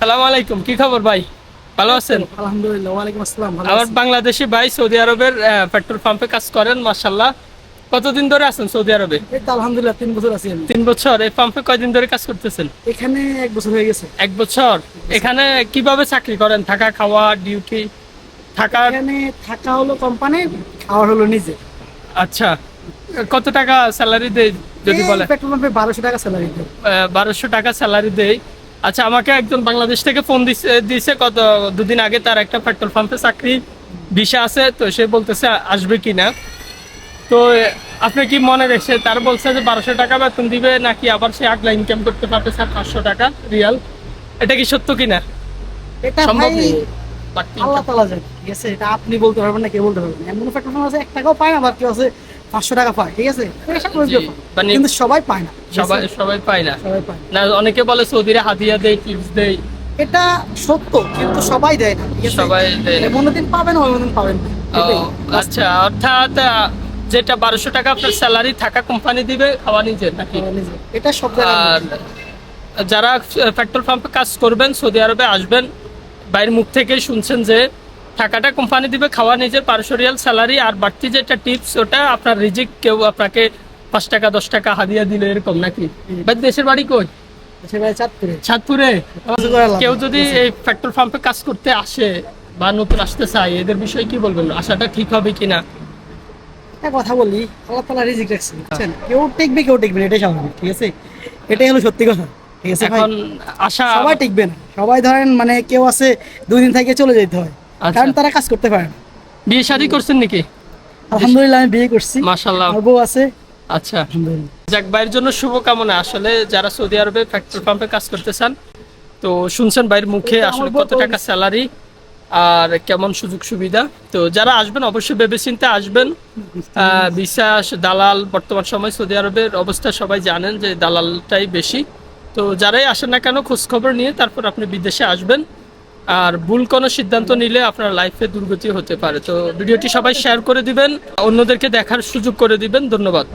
সালাম আলাইকুম কি খবর ভাই? ভালো আছেন? আলহামদুলিল্লাহ ওয়ালাইকুম আসসালাম আমার বাংলাদেশি ভাই সৌদি আরবের পেট্রোল পাম্পে কাজ করেন মাশাল্লাহ কতদিন ধরে আছেন সৌদি আরবে? আলহামদুলিল্লাহ তিন বছর আছি তিন বছর এই পাম্পে কয়দিন ধরে কাজ করতেছেন? এখানে এক বছর হয়ে গেছে। এক বছর। এখানে কীভাবে চাকরি করেন? থাকা খাওয়া ডিউটি? থাকা এখানে থাকা হলো কোম্পানি খাওয়ার হলো নিজে। আচ্ছা কত টাকা স্যালারি দেয় যদি বলে পেট্রোল পাম্পে বারোশো টাকা স্যালারি দেয়। বারোশো টাকা স্যালারি দেয়। আচ্ছা আমাকে একজন বাংলাদেশ থেকে ফোন দিছে দিছে কত দুদিন আগে তার একটা পেট্রোল পাম্পে চাকরি ভিসা আছে তো সে বলতেছে আসবে কিনা। তো আপনি কি মনে রেখেছে তার বলছে যে বারোশো টাকা বেতন দিবে নাকি আবার সে আগলা ইনকাম করতে পারবে স্যার পাঁচশো টাকা রিয়াল? এটা কি সত্য কিনা? সম্ভব ভাই আল্লাহ তালা জানে আছে? এটা আপনি বলতে পারবেন না কে বলতে পারবেন এমন পেট্রোল পাম্প আছে এক টাকাও পায় না আবার কেউ আছে। পাঁচশো টাকা পায় ঠিক আছে। মানে- কিন্তু সবাই পায় না সবাই সবাই পায় না সবাই পায় না। অনেকে বলে সৌদিরা হাদিয়া দেয় টিপস দেয় এটা সত্য কিন্তু সবাই দেয় না সবাই দেয় না। পাবেন ওই পাবেন। আচ্ছা অর্থাৎ যেটা বারোশো টাকা আপনার স্যালারি থাকা কোম্পানি দিবে খাওয়া নিজে নাকি এটা সব আর যারা পেট্রোল পাম্পে কাজ করবেন সৌদি আরবে আসবেন বাইরের মুখ থেকে শুনছেন যে টাকাটা কোম্পানি দিবে খাওয়া নিজের পাঁচশো রিয়াল স্যালারি আর বাড়তি যেটা টিপস ওটা আপনার রিজিক কেউ আপনাকে পাঁচ টাকা দশ টাকা হাদিয়া দিলে এরকম নাকি? বাট দেশের বাড়ি কই? চাঁদপুরে। কেউ যদি এই পেট্রোল পাম্পে কাজ করতে আসে বা নতুন আসতে চায় এদের বিষয়ে কি বলবেন? আশাটা ঠিক হবে কিনা? একটা কথা বলি আল্লাহ তালা রিজিক রাখছে বুঝছেন? কেউ টিকবে কেউ টিকবে এটাই স্বাভাবিক ঠিক আছে? এটাই হলো সত্যি কথা ঠিক আছে এখন আশা সবাই টিকবে না। সবাই ধরেন মানে কেউ আছে দুই দিন থেকে চলে যেতে হয়। কারণ তারা কাজ করতে পারে বিয়ে শাদী করছেন নাকি? আলহামদুলিল্লাহ আমি বিয়ে করছি। মাশাল্লাহ আমার বউ আছে। আচ্ছা। যাক ভাইয়ের জন্য শুভকামনা। আসলে যারা সৌদি আরবে পেট্রোল পাম্পে কাজ করতে চান তো শুনছেন ভাইয়ের মুখে আসলে কত টাকা স্যালারি আর কেমন সুযোগ সুবিধা। তো যারা আসবেন অবশ্যই ভেবেচিন্তে আসবেন। বিশ্বাস দালাল বর্তমান সময় সৌদি আরবের অবস্থা সবাই জানেন যে দালালটাই বেশি। তো যারাই আসেন না কেন খোঁজ খবর নিয়ে তারপর আপনি বিদেশে আসবেন। আর ভুল কোনো সিদ্ধান্ত নিলে আপনার লাইফে দুর্গতি হতে পারে। তো ভিডিওটি সবাই শেয়ার করে দিবেন, অন্যদেরকে দেখার সুযোগ করে দিবেন। ধন্যবাদ।